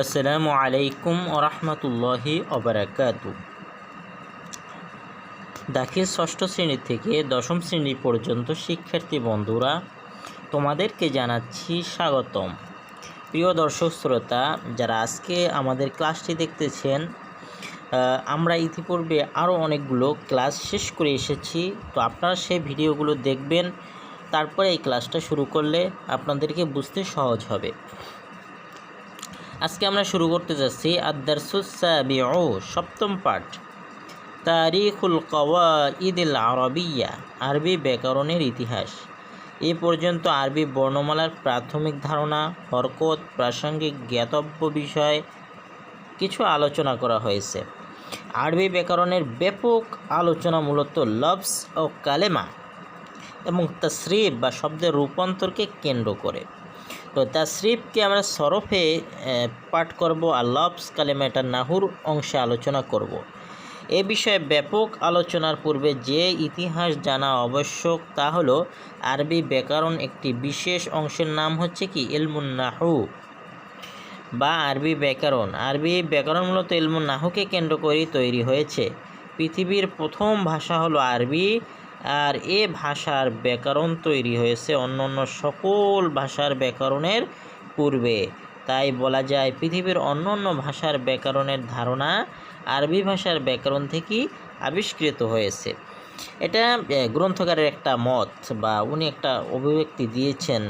আসসালামু আলাইকুম ওরহমতুল্লাহি অবরাকাতু দাখিল ষষ্ঠ শ্রেণি থেকে দশম শ্রেণি পর্যন্ত শিক্ষার্থী বন্ধুরা, তোমাদেরকে জানাচ্ছি স্বাগতম। প্রিয় দর্শক শ্রোতা, যারা আজকে আমাদের ক্লাসটি দেখতেছেন আমরা ইতিপূর্বে আরও অনেকগুলো ক্লাস শেষ করে এসেছি। তো আপনারা সেই ভিডিওগুলো দেখবেন, তারপরে এই ক্লাসটা শুরু করলে আপনাদেরকে বুঝতে সহজ হবে। আজকে আমরা শুরু করতে যাচ্ছি আদারসুসাবিউ সপ্তম পাঠ। তারিখুল কওয়া কওয়াইদিল আরবিয়া, আরবি ব্যাকরণের ইতিহাস। এ পর্যন্ত আরবি বর্ণমালার প্রাথমিক ধারণা, হরকত, প্রাসঙ্গিক জ্ঞাতব্য বিষয়, কিছু আলোচনা করা হয়েছে। আরবি ব্যাকরণের ব্যাপক আলোচনা মূলত লফস ও কালেমা এবং তসরিফ বা শব্দের রূপান্তরকে কেন্দ্র করে। তো তাসরিফকে আমরা সরফে পাঠ করব আর লফস কালেমাটা নাহুর অংশে আলোচনা করব। এ বিষয়ে ব্যাপক আলোচনার পূর্বে যে ইতিহাস জানা আবশ্যক তা হলো আরবি ব্যাকরণ একটি বিশেষ অংশের নাম হচ্ছে কি? ইলমুন নাহু। বা আরবি ব্যাকরণ। আরবি ব্যাকরণ মূলত ইলমুন নাহুকে কেন্দ্র করেই তৈরি হয়েছে। পৃথিবীর প্রথম ভাষা হলো আরবি। আর এ ভাষার ব্যাকরণ তৈরি হয়েছে অন্য অন্য সকল ভাষার ব্যাকরণের পূর্বে। তাই বলা যায় পৃথিবীর অন্য অন্য ভাষার ব্যাকরণের ধারণা আরবি ভাষার ব্যাকরণ থেকেই আবিষ্কৃত হয়েছে। এটা গ্রন্থকারের একটা মত বা উনি একটা অভিব্যক্তি দিয়েছেন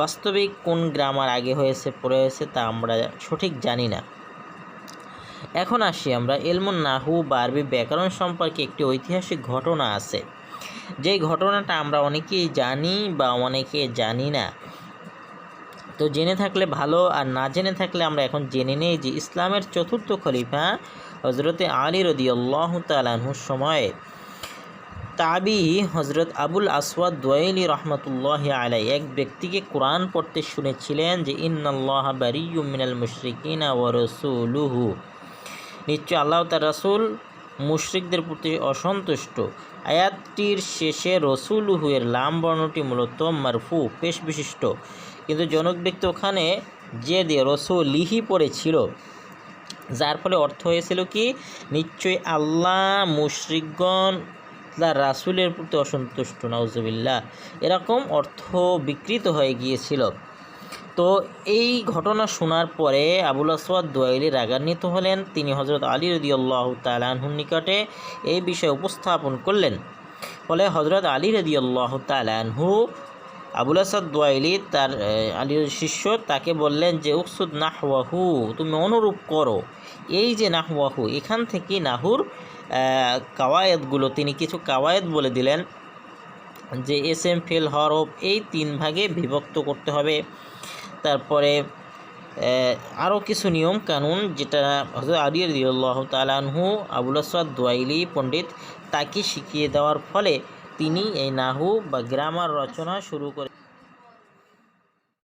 বাস্তবিক কোন গ্রামার আগে হয়েছে, পরে হয়েছে তা আমরা সঠিক জানি না। এখন আসি আমরা এলমুন নাহু বা আরবি ব্যাকরণ সম্পর্কে একটি ঐতিহাসিক ঘটনা আছে। যেই ঘটনাটা আমরা অনেকেই জানি বা অনেকে জানি না। তো জেনে থাকলে ভালো, আর না জেনে থাকলে আমরা এখন জেনে নেই যে ইসলামের চতুর্থ খলিফা হজরতে আলী রদি আল্লাহ তালাহুর সময়ে। তাবি হজরত আবুল আসওয়াদ দোয়েলি রহমতুল্লাহ আলাই এক ব্যক্তিকে কোরআন পড়তে শুনেছিলেন যে, ইন্নাল্লাহ বারিয়ু মিনাল মুশরিকিনা রাসূলুহু। নিশ্চয় আল্লাহ তার রাসূল মুশরিকদের প্রতি অসন্তুষ্ট। আয়াতটির শেষে রসুলুহু এর লাম বর্ণটি মূলত মারফু, পেশ বিশিষ্ট। কিন্তু জনক ব্যক্তি ওখানে যে দিয়ে রসুলিহি পড়েছিল, যার ফলে অর্থ হয়েছিল কি? নিশ্চয়ই আল্লাহ মুশরিকগণ তার রাসুলের প্রতি অসন্তুষ্ট, নাউজুবিল্লাহ। এরকম অর্থ বিকৃত হয়ে গিয়েছিল। তো এই ঘটনা শোনার পরে আবুল আসওয়াদ দোয়াইলি রাগান্বিত হলেন। তিনি হজরত আলী রদিয়াল্লাহ তালাহুর নিকটে এই বিষয়ে উপস্থাপন করলেন। ফলে হজরত আলী রদিয়াল্লাহ তালাহু আবুল আসাদ দোয়াইলি তার আলীর শিষ্য তাকে বললেন যে, উকসুদ নাহওয়াহু, তুমি অনুরূপ করো। এই যে নাহওয়াহু, এখান থেকে নাহুর কাওয়ায়েতগুলো তিনি কিছু কাওয়ায়েত বলে দিলেন যে, এস এম ফেল হরফ এই তিন ভাগে বিভক্ত করতে হবে। তারপরে আরও কিছু নিয়ম কানুন যেটা হজরত আলী রদিউল্লাহ তালানহু আবুল আসাদ দোয়াইলি পণ্ডিত, তাকে শিখিয়ে দেওয়ার ফলে তিনি এই নাহু বা গ্রামার রচনা শুরু করে